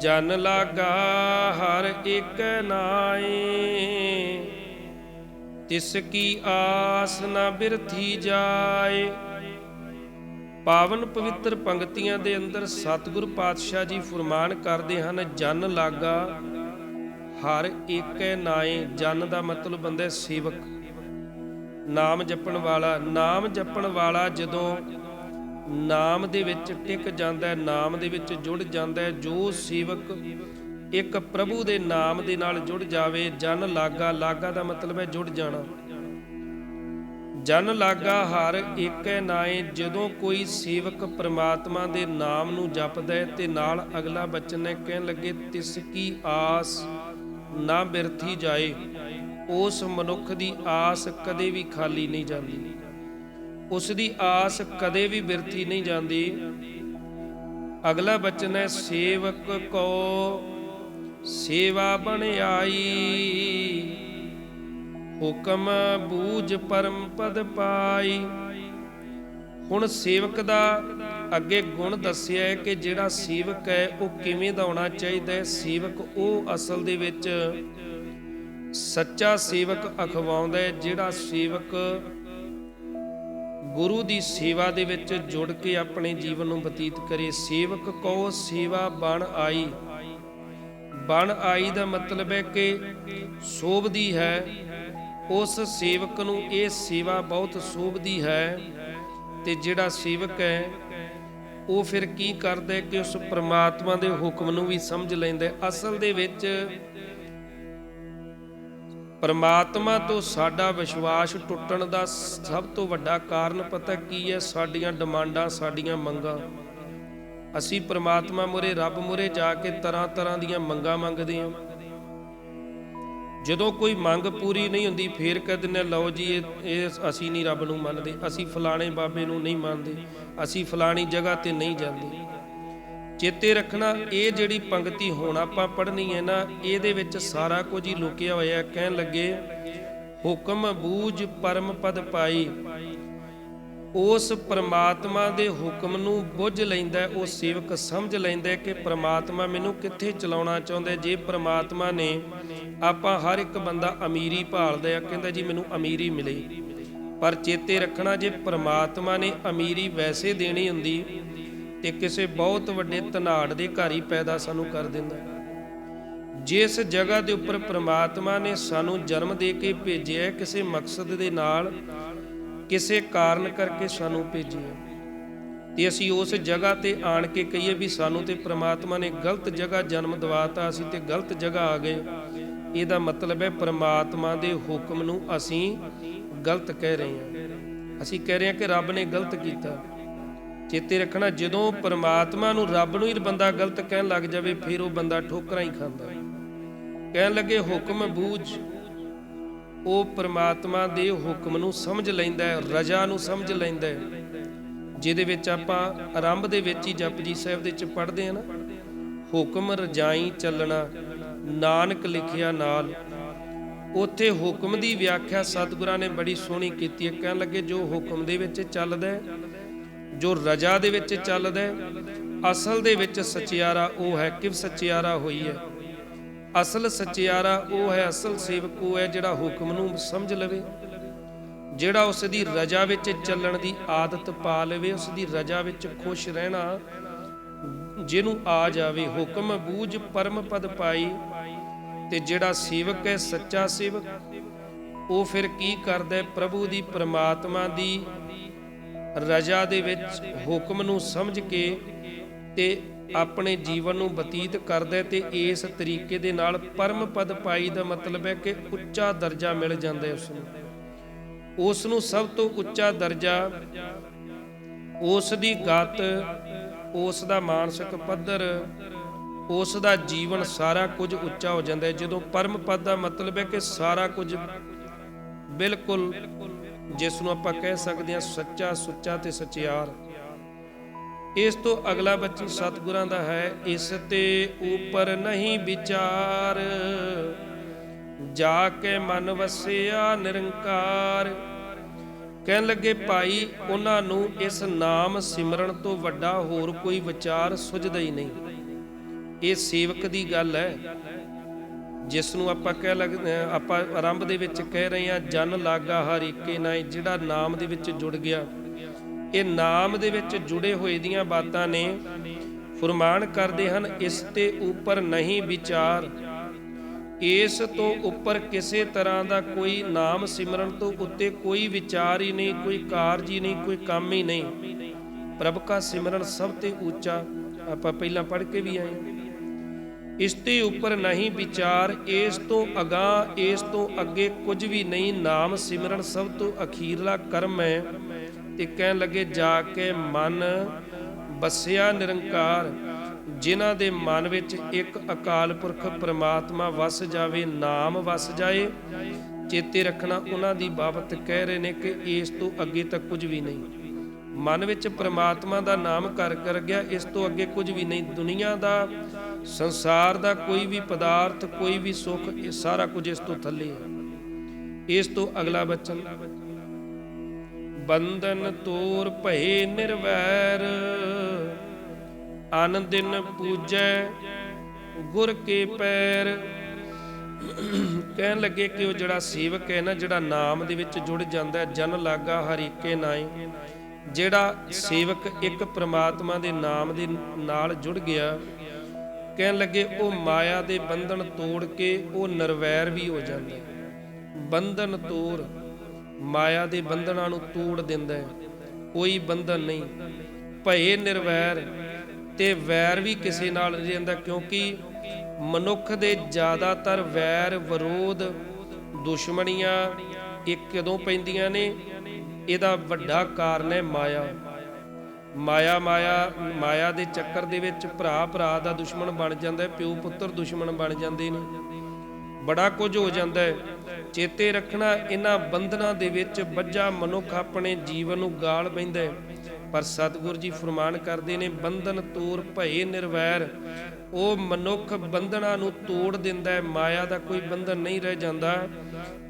ਜਨ ਲਾਗਾ ਹਰ ਇੱਕ ਨਾਏ। ਤਿਸ ਕੀ ਆਸ ਨਾ ਬਿਰਥੀ ਜਾਏ। ਪਾਵਨ ਪਵਿੱਤਰ ਪੰਕਤੀਆਂ ਦੇ ਅੰਦਰ ਸਤਿਗੁਰ ਪਾਤਸ਼ਾਹ ਜੀ ਫਰਮਾਨ ਕਰਦੇ ਹਨ, ਜਨ ਲਾਗਾ ਹਰ ਇੱਕ ਨਾਏ। ਜਨ ਦਾ ਮਤਲਬ ਹੁੰਦਾ ਸੇਵਕ। ਨਾਮ ਜਪਣ ਵਾਲਾ, ਨਾਮ ਜਪਣ ਵਾਲਾ ਜਦੋਂ ਨਾਮ ਦੇ ਵਿੱਚ ਟਿਕ ਜਾਂਦਾ ਹੈ, ਨਾਮ ਦੇ ਵਿੱਚ ਜੁੜ ਜਾਂਦਾ ਹੈ। ਜੋ ਸੇਵਕ ਇੱਕ ਪ੍ਰਭੂ ਦੇ ਨਾਮ ਦੇ ਨਾਲ ਜੁੜ ਜਾਵੇ, ਜਨ ਲਾਗਾ ਲਾਗਾ ਦਾ ਮਤਲਬ ਹੈ ਜੁੜ ਜਾਣਾ। ਜਨ ਲਾਗਾ ਹਰ ਏਕੈ ਨਾਏ, ਜਦੋਂ ਕੋਈ ਸੇਵਕ ਪ੍ਰਮਾਤਮਾ ਦੇ ਨਾਮ ਨੂੰ ਜਪਦਾ ਹੈ ਤੇ ਨਾਲ ਅਗਲਾ ਬਚਨ ਹੈ, ਕਹਿਣ ਲੱਗੇ, ਤਿਸ ਕੀ ਆਸ ਨਾ ਬਿਰਥੀ ਜਾਏ, ਉਸ ਮਨੁੱਖ ਦੀ ਆਸ ਕਦੇ ਵੀ ਖਾਲੀ ਨਹੀਂ ਜਾਂਦੀ। ਉਸ ਦੀ ਆਸ ਕਦੇ ਵੀ ਬਿਰਥੀ ਨਹੀਂ ਜਾਂਦੀ। ਅਗਲਾ ਬਚਨ ਹੈ, ਸੇਵਕ ਕੋ ਸੇਵਾ ਬਣ ਆਈ। ਹੁਕਮ ਬੂਝ ਪਰਮ ਪਦ ਪਾਈ। ਹੁਣ ਸੇਵਕ ਦਾ ਅੱਗੇ ਗੁਣ ਦੱਸਿਆ ਹੈ ਕਿ ਜਿਹੜਾ ਸੇਵਕ ਹੈ, ਉਹ ਕਿਵੇਂ ਦਾ ਹੋਣਾ ਚਾਹੀਦਾ ਹੈ? ਸੇਵਕ ਉਹ ਅਸਲ ਦੇ ਵਿੱਚ ਸੱਚਾ ਸੇਵਕ ਅਖਵਾਉਂਦਾ ਹੈ, ਜਿਹੜਾ ਸੇਵਕ ਗੁਰੂ ਦੀ ਸੇਵਾ ਦੇ ਵਿੱਚ ਜੁੜ ਕੇ ਆਪਣੇ ਜੀਵਨ ਨੂੰ ਬਤੀਤ ਕਰੇ। ਸੇਵਕ ਕੋ ਸੇਵਾ ਬਣ ਆਈ। ਬਣ ਆਈ ਦਾ ਮਤਲਬ ਹੈ ਕਿ ਸੋਭਦੀ ਹੈ। ਉਸ ਸੇਵਕ ਨੂੰ ਇਹ ਸੇਵਾ ਬਹੁਤ ਸੋਭਦੀ ਹੈ ਤੇ ਜਿਹੜਾ ਸੇਵਕ ਹੈ, ਉਹ ਫਿਰ ਕੀ ਕਰਦਾ ਕਿ ਉਸ ਪ੍ਰਮਾਤਮਾ ਦੇ ਹੁਕਮ ਨੂੰ ਵੀ ਸਮਝ ਲੈਂਦਾ ਅਸਲ ਦੇ ਵਿੱਚ ਪਰਮਾਤਮਾ ਤੋਂ ਸਾਡਾ ਵਿਸ਼ਵਾਸ ਟੁੱਟਣ ਦਾ ਸਭ ਤੋਂ ਵੱਡਾ ਕਾਰਨ ਪਤਾ ਕੀ ਹੈ? ਸਾਡੀਆਂ ਡਿਮਾਂਡਾਂ, ਸਾਡੀਆਂ ਮੰਗਾਂ। ਅਸੀਂ ਪਰਮਾਤਮਾ ਮੁਰੇ ਰੱਬ ਮੁਰੇ ਜਾ ਕੇ ਤਰ੍ਹਾਂ ਤਰ੍ਹਾਂ ਦੀਆਂ ਮੰਗਾਂ ਮੰਗਦੇ ਹਾਂ। ਜਦੋਂ ਕੋਈ ਮੰਗ ਪੂਰੀ ਨਹੀਂ ਹੁੰਦੀ, ਫੇਰ ਕਹਿੰਦੇ ਨੇ ਲਓ ਜੀ, ਇਹ ਇਹ ਅਸੀਂ ਨਹੀਂ ਰੱਬ ਨੂੰ ਮੰਨਦੇ। ਅਸੀਂ ਫਲਾਣੇ ਬਾਬੇ ਨੂੰ ਨਹੀਂ ਮੰਨਦੇ। ਅਸੀਂ ਫਲਾਣੀ ਜਗ੍ਹਾ ਤੇ ਨਹੀਂ ਜਾਂਦੇ। ਚੇਤੇ ਰੱਖਣਾ, ਇਹ ਜਿਹੜੀ ਪੰਕਤੀ ਹੁਣ ਆਪਾਂ ਪੜ੍ਹਨੀ ਹੈ ਨਾ, ਇਹਦੇ ਵਿੱਚ ਸਾਰਾ ਕੁਝ ਹੀ ਲੁਕਿਆ ਹੋਇਆ ਕਹਿਣ ਲੱਗੇ, ਹੁਕਮ ਬੂਝ ਪਰਮ ਪਦ ਪਾਈ। ਉਸ ਪ੍ਰਮਾਤਮਾ ਦੇ ਹੁਕਮ ਨੂੰ ਬੁੱਝ ਲੈਂਦਾ ਉਹ ਸੇਵਕ ਸਮਝ ਲੈਂਦਾ ਕਿ ਪ੍ਰਮਾਤਮਾ ਮੈਨੂੰ ਕਿੱਥੇ ਚਲਾਉਣਾ ਚਾਹੁੰਦਾ ਜੇ ਪ੍ਰਮਾਤਮਾ ਨੇ ਆਪਾਂ ਹਰ ਇੱਕ ਬੰਦਾ ਅਮੀਰੀ ਭਾਲਦਾ ਆ ਕਹਿੰਦਾ, ਜੀ, ਮੈਨੂੰ ਅਮੀਰੀ ਮਿਲੇ। ਪਰ ਚੇਤੇ ਰੱਖਣਾ, ਜੇ ਪ੍ਰਮਾਤਮਾ ਨੇ ਅਮੀਰੀ ਵੈਸੇ ਦੇਣੀ ਹੁੰਦੀ ਤੇ ਕਿਸੇ ਬਹੁਤ ਵੱਡੇ ਤਨਾੜ ਦੇ ਘਰ ਹੀ ਪੈਦਾ ਸਾਨੂੰ ਕਰ ਦਿੰਦਾ ਜਿਸ ਜਗ੍ਹਾ ਦੇ ਉੱਪਰ ਪ੍ਰਮਾਤਮਾ ਨੇ ਸਾਨੂੰ ਜਨਮ ਦੇ ਕੇ ਭੇਜਿਆ ਕਿਸੇ ਮਕਸਦ ਦੇ ਨਾਲ, ਕਿਸੇ ਕਾਰਨ ਕਰਕੇ ਸਾਨੂੰ ਭੇਜਿਆ ਤੇ ਅਸੀਂ ਉਸ ਜਗ੍ਹਾ ਤੇ ਆਣ ਕੇ ਕਹੀਏ ਵੀ ਸਾਨੂੰ ਤੇ ਪ੍ਰਮਾਤਮਾ ਨੇ ਗਲਤ ਜਗ੍ਹਾ ਜਨਮ ਦਵਾਤਾ, ਅਸੀਂ ਤੇ ਗਲਤ ਜਗ੍ਹਾ ਆ ਗਏ। ਇਹਦਾ ਮਤਲਬ ਹੈ ਪ੍ਰਮਾਤਮਾ ਦੇ ਹੁਕਮ ਨੂੰ ਅਸੀਂ ਗਲਤ ਕਹਿ ਰਹੇ ਹਾਂ। ਅਸੀਂ ਕਹਿ ਰਹੇ ਹਾਂ ਕਿ ਰੱਬ ਨੇ ਗਲਤ ਕੀਤਾ। ਚੇਤੇ ਰੱਖਣਾ, ਜਦੋਂ ਪਰਮਾਤਮਾ ਨੂੰ ਰੱਬ ਨੂੰ ਹੀ ਬੰਦਾ ਗਲਤ ਕਹਿਣ ਲੱਗ ਜਾਵੇ, ਫਿਰ ਉਹ ਬੰਦਾ ਠੋਕਰਾਂ ਹੀ ਖਾਂਦਾ। ਕਹਿਣ ਲੱਗੇ, ਹੁਕਮ ਬੂਝ। ਉਹ ਪਰਮਾਤਮਾ ਦੇ ਹੁਕਮ ਨੂੰ ਸਮਝ ਲੈਂਦਾ ਹੈ, ਰਜਾ ਨੂੰ ਸਮਝ ਲੈਂਦਾ ਹੈ, ਜਿਹਦੇ ਵਿੱਚ ਆਪਾਂ ਆਰੰਭ ਦੇ ਵਿੱਚ ਹੀ ਜਪਜੀ ਸਾਹਿਬ ਦੇ ਵਿੱਚ ਪੜ੍ਹਦੇ ਹਾਂ ਨਾ, ਹੁਕਮ ਰਜਾਈ ਚੱਲਣਾ, ਨਾਨਕ ਲਿਖਿਆ ਨਾਲ। ਉੱਥੇ ਹੁਕਮ ਦੀ ਵਿਆਖਿਆ ਸਤਿਗੁਰਾਂ ਨੇ ਬੜੀ ਸੋਹਣੀ ਕੀਤੀ ਹੈ। ਕਹਿਣ ਲੱਗੇ, ਜੋ ਹੁਕਮ ਦੇ ਵਿੱਚ ਚੱਲਦਾ ਹੈ ਜੋ ਰਜਾ ਦੇ ਵਿੱਚ ਚੱਲਦਾ ਹੈ, ਅਸਲ ਦੇ ਵਿੱਚ ਸਚਿਆਰਾ ਉਹ ਹੈ। ਕਿਵ ਸਚਿਆਰਾ ਹੋਈ ਹੈ? ਅਸਲ ਸਚਿਆਰਾ ਉਹ ਹੈ, ਅਸਲ ਸੇਵਕ ਉਹ ਹੈ ਜਿਹੜਾ ਹੁਕਮ ਨੂੰ ਸਮਝ ਲਵੇ। ਜਿਹੜਾ ਉਸ ਦੀ ਰਜਾ ਵਿੱਚ ਚੱਲਣ ਦੀ ਆਦਤ ਪਾ ਲਵੇ ਉਸ ਦੀ ਰਜਾ ਵਿੱਚ ਖੁਸ਼ ਰਹਿਣਾ, ਜਿਹਨੂੰ ਆ ਜਾਵੇ। ਹੁਕਮ ਬੂਝ ਪਰਮ ਪਦ ਪਾਈ ਤੇ ਜਿਹੜਾ ਸੇਵਕ ਹੈ, ਸੱਚਾ ਸੇਵਕ, ਉਹ ਫਿਰ ਕੀ ਕਰਦਾ ਪ੍ਰਭੂ ਦੀ ਪ੍ਰਮਾਤਮਾ ਦੀ ਰਜਾ ਦੇ ਵਿੱਚ ਹੁਕਮ ਨੂੰ ਸਮਝ ਕੇ ਤੇ ਆਪਣੇ ਜੀਵਨ ਨੂੰ ਬਤੀਤ ਕਰਦਾ ਤੇ ਇਸ ਤਰੀਕੇ ਦੇ ਨਾਲ ਪਰਮ ਪਦ ਪਾਈ ਦਾ ਮਤਲਬ ਹੈ ਕਿ ਉੱਚਾ ਦਰਜਾ ਮਿਲ ਜਾਂਦਾ ਹੈ ਉਸ ਨੂੰ ਉਸ ਨੂੰ ਸਭ ਤੋਂ ਉੱਚਾ ਦਰਜਾ ਉਸ ਦੀ ਗਤ ਉਸ ਦਾ ਮਾਨਸਿਕ ਪੱਧਰ ਉਸ ਦਾ ਜੀਵਨ ਸਾਰਾ ਕੁਝ ਉੱਚਾ ਹੋ ਜਾਂਦਾ ਹੈ। ਜਦੋਂ ਪਰਮ ਪਦ ਦਾ ਮਤਲਬ ਹੈ ਕਿ ਸਾਰਾ ਕੁਝ ਬਿਲਕੁਲ ਜਿਸ ਨੂੰ ਆਪਾਂ ਕਹਿ ਸਕਦੇ ਹਾਂ ਸੱਚਾ, ਸੁੱਚਾ ਤੇ ਸਚਿਆਰ। ਇਸ ਤੋਂ ਅਗਲਾ ਬਚਨ ਸਤਿਗੁਰਾਂ ਦਾ ਹੈ, ਇਸ ਤੇ ਉਪਰ ਨਹੀਂ ਵਿਚਾਰ। ਜਾ ਕੇ ਮਨ ਵਸਿਆ ਨਿਰੰਕਾਰ। ਕਹਿਣ ਲੱਗੇ, ਭਾਈ, ਉਹਨਾਂ ਨੂੰ ਇਸ ਨਾਮ ਸਿਮਰਨ ਤੋਂ ਵੱਡਾ ਹੋਰ ਕੋਈ ਵਿਚਾਰ ਸੁਝਦਾ ਹੀ ਨਹੀਂ। ਇਹ ਸੇਵਕ ਦੀ ਗੱਲ ਹੈ। ਜਿਸ ਨੂੰ ਆਪਾਂ ਕਹਿ ਲੱਗਦੇ ਆਪਾਂ ਆਰੰਭ ਦੇ ਵਿੱਚ ਕਹਿ ਰਹੇ ਹਾਂ, ਜਨ ਲਾਗਾ ਹਰ ਏਕੇ ਨਾਏ ਜਿਹੜਾ ਨਾਮ ਦੇ ਵਿੱਚ ਜੁੜ ਗਿਆ। ਇਹ ਨਾਮ ਦੇ ਵਿੱਚ ਜੁੜੇ ਹੋਏ ਦੀਆਂ ਬਾਤਾਂ ਨੇ। ਫਰਮਾਨ ਕਰਦੇ ਹਨ, ਇਸ ਤੇ ਉੱਪਰ ਨਹੀਂ ਵਿਚਾਰ। ਇਸ ਤੋਂ ਉੱਪਰ ਕਿਸੇ ਤਰ੍ਹਾਂ ਦਾ ਕੋਈ ਨਾਮ ਸਿਮਰਨ ਤੋਂ ਉੱਤੇ ਕੋਈ ਵਿਚਾਰ ਹੀ ਨਹੀਂ, ਕੋਈ ਕਾਰਜ ਹੀ ਨਹੀਂ, ਕੋਈ ਕੰਮ ਹੀ ਨਹੀਂ। ਪ੍ਰਭ ਕਾ ਸਿਮਰਨ ਸਭ ਤੇ ਉੱਚਾ। ਆਪਾਂ ਪਹਿਲਾਂ ਪੜ੍ਹ ਕੇ ਵੀ ਆਏ। ਇਸ ਤੇ ਉੱਪਰ ਨਹੀਂ ਵਿਚਾਰ, ਇਸ ਤੋਂ ਅਗਾ ਇਸ ਤੋਂ ਅੱਗੇ ਕੁਝ ਵੀ ਨਹੀਂ। ਨਾਮ ਸਿਮਰਨ ਸਭ ਤੋਂ ਅਖੀਰਲਾ ਕਰਮ ਹੈ। ਤੇ ਕਹਿਣ ਲੱਗੇ, ਜਾ ਕੇ ਮਨ ਬਸਿਆ ਨਿਰੰਕਾਰ, ਜਿਨ੍ਹਾਂ ਦੇ ਮਨ ਵਿੱਚ ਇੱਕ ਅਕਾਲ ਪੁਰਖ ਪ੍ਰਮਾਤਮਾ ਵਸ ਜਾਵੇ, ਨਾਮ ਵਸ ਜਾਏ, ਚੇਤੇ ਰੱਖਣਾ ਉਹਨਾਂ ਦੀ ਬਾਬਤ ਕਹਿ ਰਹੇ ਨੇ ਕਿ ਇਸ ਤੋਂ ਅੱਗੇ ਤਾਂ ਕੁਝ ਵੀ ਨਹੀਂ। ਮਨ ਵਿੱਚ ਪ੍ਰਮਾਤਮਾ ਦਾ ਨਾਮ ਕਰ ਕਰ ਗਿਆ, ਇਸ ਤੋਂ ਅੱਗੇ ਕੁਝ ਵੀ ਨਹੀਂ। ਦੁਨੀਆ ਦਾ ਸੰਸਾਰ ਦਾ ਕੋਈ ਵੀ ਪਦਾਰਥ, ਕੋਈ ਵੀ ਸੁੱਖ, ਇਹ ਸਾਰਾ ਕੁਝ ਇਸ ਤੋਂ ਥੱਲੇ ਹੈ। ਇਸ ਤੋਂ ਅਗਲਾ ਬਚਨ ਬੰਧਨ ਤੋਰ ਭਏ ਨਿਰਵੈਰ, ਅਨ ਦਿਨ ਪੂਜੈ ਗੁਰ ਕੇ ਪੈਰ। ਕਹਿਣ ਲੱਗੇ ਕਿ ਉਹ ਜਿਹੜਾ ਸੇਵਕ ਹੈ ਨਾ, ਜਿਹੜਾ ਨਾਮ ਦੇ ਵਿੱਚ ਜੁੜ ਜਾਂਦਾ ਹੈ, ਜਨ ਲਾਗਾ ਹਰੀਕੇ ਨਾਏ ਜਿਹੜਾ ਸੇਵਕ ਇੱਕ ਪ੍ਰਮਾਤਮਾ ਦੇ ਨਾਮ ਦੇ ਨਾਲ ਜੁੜ ਗਿਆ ਕਹਿਣ ਲੱਗੇ, ਉਹ ਮਾਇਆ ਦੇ ਬੰਧਨ ਤੋੜ ਕੇ ਉਹ ਨਿਰਵੈਰ ਵੀ ਹੋ ਜਾਂਦਾ ਬੰਧਨ ਤੋੜ ਮਾਇਆ ਦੇ ਬੰਧਨਾਂ ਨੂੰ ਤੋੜ ਦਿੰਦਾ ਹੈ। ਕੋਈ ਬੰਧਨ ਨਹੀਂ। ਭਏ ਨਿਰਵੈਰ ਤੇ ਵੈਰ ਵੀ ਕਿਸੇ ਨਾਲ ਨਹੀਂ ਰਹਿੰਦਾ, ਕਿਉਂਕਿ ਮਨੁੱਖ ਦੇ ਜ਼ਿਆਦਾਤਰ ਵੈਰ ਵਿਰੋਧ ਦੁਸ਼ਮਣੀਆਂ ਇਹ ਕਦੋਂ ਪੈਂਦੀਆਂ ਨੇ, ਇਹਦਾ ਵੱਡਾ ਕਾਰਨ ਹੈ ਮਾਇਆ। ਮਾਇਆ ਮਾਇਆ ਮਾਇਆ ਦੇ ਚੱਕਰ ਦੇ ਵਿੱਚ ਭਰਾ ਭਰਾ ਦਾ ਦੁਸ਼ਮਣ ਬਣ ਜਾਂਦਾ ਹੈ, ਪਿਓ, ਪੁੱਤਰ ਦੁਸ਼ਮਣ ਬਣ ਜਾਂਦੇ ਨੇ। ਬੜਾ ਕੁਝ ਹੋ ਜਾਂਦਾ ਹੈ। ਚੇਤੇ ਰੱਖਣਾ ਇਹਨਾਂ ਬੰਧਨਾਂ ਦੇ ਵਿੱਚ ਵੱਜਾ ਮਨੁੱਖ ਆਪਣੇ ਜੀਵਨ ਨੂੰ ਗਾਲ ਪੈਂਦਾ ਹੈ। ਪਰ ਸਤਿਗੁਰ ਜੀ ਫਰਮਾਨ ਕਰਦੇ ਨੇ, ਬੰਧਨ ਤੋੜ ਭਏ ਨਿਰਵੈਰ। ਉਹ ਮਨੁੱਖ ਬੰਧਨਾਂ ਨੂੰ ਤੋੜ ਦਿੰਦਾ ਹੈ। ਮਾਇਆ ਦਾ ਕੋਈ ਬੰਧਨ ਨਹੀਂ ਰਹਿ ਜਾਂਦਾ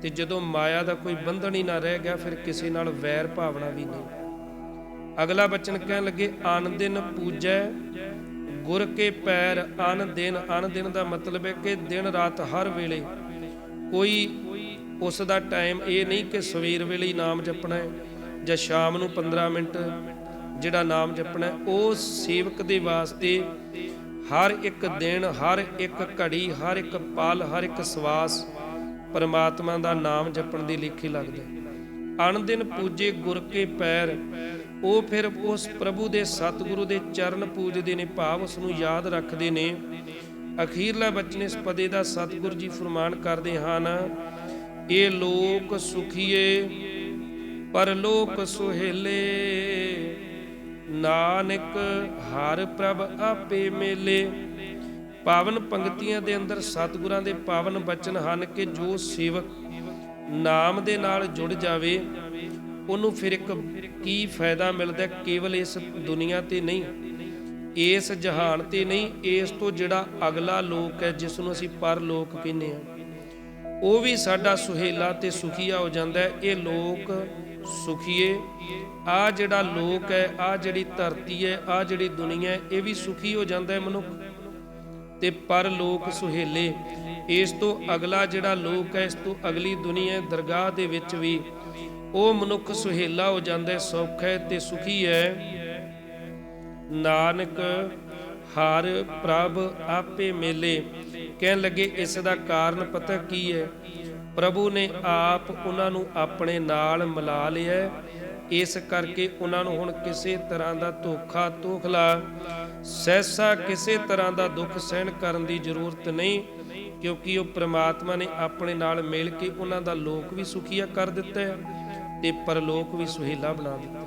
ਤੇ ਜਦੋਂ ਮਾਇਆ ਦਾ ਕੋਈ ਬੰਧਨ ਹੀ ਨਾ ਰਹਿ ਗਿਆ, ਫਿਰ ਕਿਸੇ ਨਾਲ ਵੈਰ ਭਾਵਨਾ ਵੀ ਨਹੀਂ। ਅਗਲਾ ਬਚਨ ਕਹਿਣ ਲੱਗੇ ਆਨ ਦਿਨ ਪੂਜੈ, ਗੁਰ ਕੇ ਪੈਰ ਅਨ ਦਿਨ। ਅਨ ਦਿਨ ਦਾ ਮਤਲਬ ਹੈ ਕਿ ਦਿਨ ਰਾਤ ਹਰ ਵੇਲੇ ਕੋਈ ਉਸ ਦਾ ਟਾਈਮ ਇਹ ਨਹੀਂ ਕਿ ਸਵੇਰ ਵੇਲੇ ਹੀ ਨਾਮ ਜਪਣਾ ਹੈ ਜਾਂ ਸ਼ਾਮ ਨੂੰ 15 ਮਿੰਟ ਜਿਹੜਾ ਨਾਮ ਜਪਣਾ ਉਹ ਸੇਵਕ ਦੇ ਵਾਸਤੇ ਹਰ ਇੱਕ ਦਿਨ, ਹਰ ਇੱਕ ਘੜੀ, ਹਰ ਇੱਕ ਪਲ, ਹਰ ਇੱਕ ਸਵਾਸ ਪਰਮਾਤਮਾ ਦਾ ਨਾਮ ਜਪਣ ਦੀ ਲਿਖੀ ਲੱਗਦਾ। ਅਣ ਦਿਨ ਪੂਜੇ ਗੁਰ ਕੇ ਪੈਰ ਉਹ ਫਿਰ ਉਸ ਪ੍ਰਭੂ ਦੇ ਸਤਿਗੁਰੂ ਦੇ ਚਰਨ ਪੂਜਦੇ ਨੇ, ਭਾਵ ਉਸ ਨੂੰ ਯਾਦ ਰੱਖਦੇ ਨੇ। ਅਖੀਰਲਾ ਬਚਨ ਇਸ ਪਦੇ ਦਾ ਸਤਿਗੁਰ ਜੀ ਫਰਮਾਨ ਕਰਦੇ ਹਨ, ਇਹ ਲੋਕ ਸੁਖੀਏ, ਪਰਲੋਕ ਸੁਹੇਲੇ, ਨਾਨਕ ਹਰ ਪ੍ਰਭ ਆਪੇ ਮੇਲੇ। ਪਾਵਨ ਪੰਕਤੀਆਂ ਦੇ ਅੰਦਰ ਸਤਿਗੁਰਾਂ ਦੇ ਪਾਵਨ ਬਚਨ ਹਨ ਕਿ ਜੋ ਸੇਵਕ ਨਾਮ ਦੇ ਨਾਲ ਜੁੜ ਜਾਵੇ ਉਹਨੂੰ ਫਿਰ ਇੱਕ ਕੀ ਫਾਇਦਾ ਮਿਲਦਾ ਕੇਵਲ ਇਸ ਦੁਨੀਆ ਤੇ ਨਹੀਂ, ਇਸ ਜਹਾਨ ਤੇ ਨਹੀਂ, ਇਸ ਤੋਂ ਜਿਹੜਾ ਅਗਲਾ ਲੋਕ ਹੈ ਜਿਸ ਨੂੰ ਅਸੀਂ ਪਰਲੋਕ ਕਹਿੰਦੇ ਆ ਉਹ ਵੀ ਸਾਡਾ ਸੁਹੇਲਾ ਤੇ ਸੁਖੀਆ ਹੋ ਜਾਂਦਾ ਹੈ। ਇਹ ਲੋਕ ਸੁਖੀਏ ਆ ਜਿਹੜਾ ਲੋਕ ਹੈ ਆ ਜਿਹੜੀ ਧਰਤੀ ਹੈ ਆ ਜਿਹੜੀ ਦੁਨੀਆ ਹੈ, ਇਹ ਵੀ ਸੁਖੀ ਹੋ ਜਾਂਦਾ ਹੈ ਮਨੁੱਖ। ਤੇ ਪਰਲੋਕ ਸੁਹੇਲੇ ਇਸ ਤੋਂ ਅਗਲਾ ਜਿਹੜਾ ਲੋਕ ਹੈ, ਇਸ ਤੋਂ ਅਗਲੀ ਦੁਨੀਆ ਦਰਗਾਹ ਦੇ ਵਿੱਚ ਵੀ ਉਹ ਮਨੁੱਖ ਸੁਹੇਲਾ ਹੋ ਜਾਂਦਾ ਹੈ, ਸੌਖ ਹੈ ਤੇ ਸੁਖੀ ਹੈ। ਨਾਨਕ ਹਰ ਪ੍ਰਭ ਆਪੇ ਮੇਲੇ। ਕਹਿਣ ਲੱਗੇ, ਇਸ ਦਾ ਕਾਰਨ ਪਤਾ ਕੀ ਹੈ? ਪ੍ਰਭੂ ਨੇ ਆਪ ਉਹਨਾਂ ਨੂੰ ਆਪਣੇ ਨਾਲ ਮਿਲਾ ਲਿਆ ਇਸ ਕਰਕੇ ਉਹਨਾਂ ਨੂੰ ਹੁਣ ਕਿਸੇ ਤਰ੍ਹਾਂ ਦਾ ਧੋਖਾ ਤੋਖਲਾ ਸਹਿਸਾ ਕਿਸੇ ਤਰ੍ਹਾਂ ਦਾ ਦੁੱਖ ਸਹਿਣ ਕਰਨ ਦੀ ਜ਼ਰੂਰਤ ਨਹੀਂ। ਕਿਉਂਕਿ ਉਹ ਪ੍ਰਮਾਤਮਾ ਨੇ ਆਪਣੇ ਨਾਲ ਮਿਲ ਕੇ ਉਹਨਾਂ ਦਾ ਲੋਕ ਵੀ ਸੁਖੀਆ ਕਰ ਦਿੱਤਾ ਹੈ ਤੇ ਪਰਲੋਕ ਵੀ ਸੁਹੇਲਾ ਬਣਾ ਦਿੱਤਾ।